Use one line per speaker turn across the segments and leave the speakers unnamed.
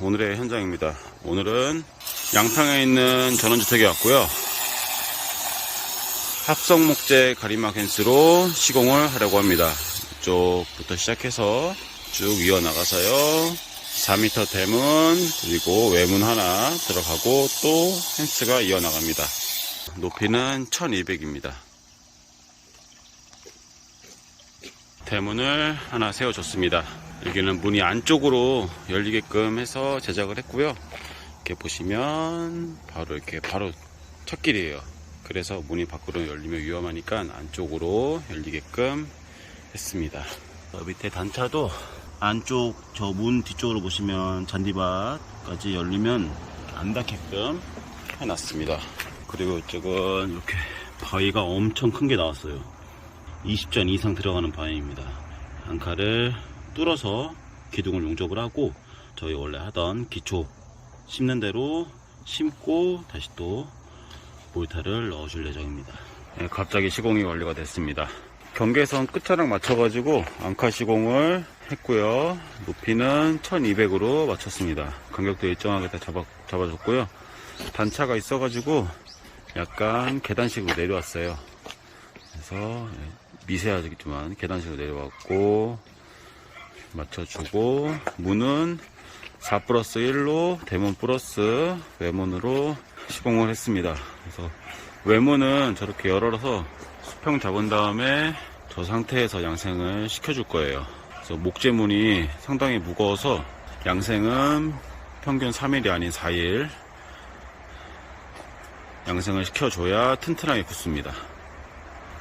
오늘의 현장입니다. 오늘은 양평에 있는 전원주택에 왔고요. 합성목재 가리막 펜스로 시공을 하려고 합니다. 이쪽부터 시작해서 쭉 이어나가서요. 4m 대문 그리고 외문 하나 들어가고 또 펜스가 이어나갑니다. 높이는 1200입니다. 대문을 하나 세워줬습니다. 여기는 문이 안쪽으로 열리게끔 해서 제작을 했고요. 이렇게 보시면 바로 이렇게 바로 첫 길이에요. 그래서 문이 밖으로 열리면 위험하니까 안쪽으로 열리게끔 했습니다. 저 밑에 단차도 안쪽 저 문 뒤쪽으로 보시면 잔디밭까지 열리면 안 닿게끔 해놨습니다. 그리고 이쪽은 이렇게 바위가 엄청 큰 게 나왔어요. 20전 이상 들어가는 바위입니다. 한 칸을 뚫어서 기둥을 용접을 하고 저희 원래 하던 기초 심는 대로 심고 다시 또 모이타를 넣어줄 예정입니다. 네, 갑자기 시공이 완료가 됐습니다. 경계선 끝자락 맞춰가지고 앙카 시공을 했고요. 높이는 1200으로 맞췄습니다. 간격도 일정하게 다 잡아, 잡아줬고요. 단차가 있어가지고 약간 계단식으로 내려왔어요. 그래서 미세하지만 계단식으로 내려왔고 맞춰주고 문은 4 플러스 1로 대문 플러스 외문으로 시공을 했습니다. 그래서 외문은 저렇게 열어서 수평 잡은 다음에 저 상태에서 양생을 시켜줄 거예요. 그래서 목재문이 상당히 무거워서 양생은 평균 3일이 아닌 4일 양생을 시켜줘야 튼튼하게 붙습니다.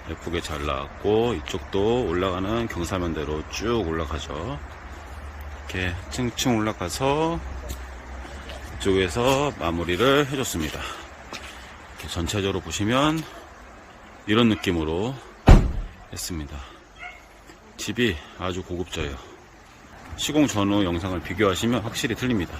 예쁘게 잘 나왔고 이쪽도 올라가는 경사면대로 쭉 올라가죠. 이렇게 층층 올라가서 이쪽에서 마무리를 해줬습니다. 이렇게 전체적으로 보시면 이런 느낌으로 했습니다. 집이 아주 고급져요. 시공 전후 영상을 비교하시면 확실히 틀립니다.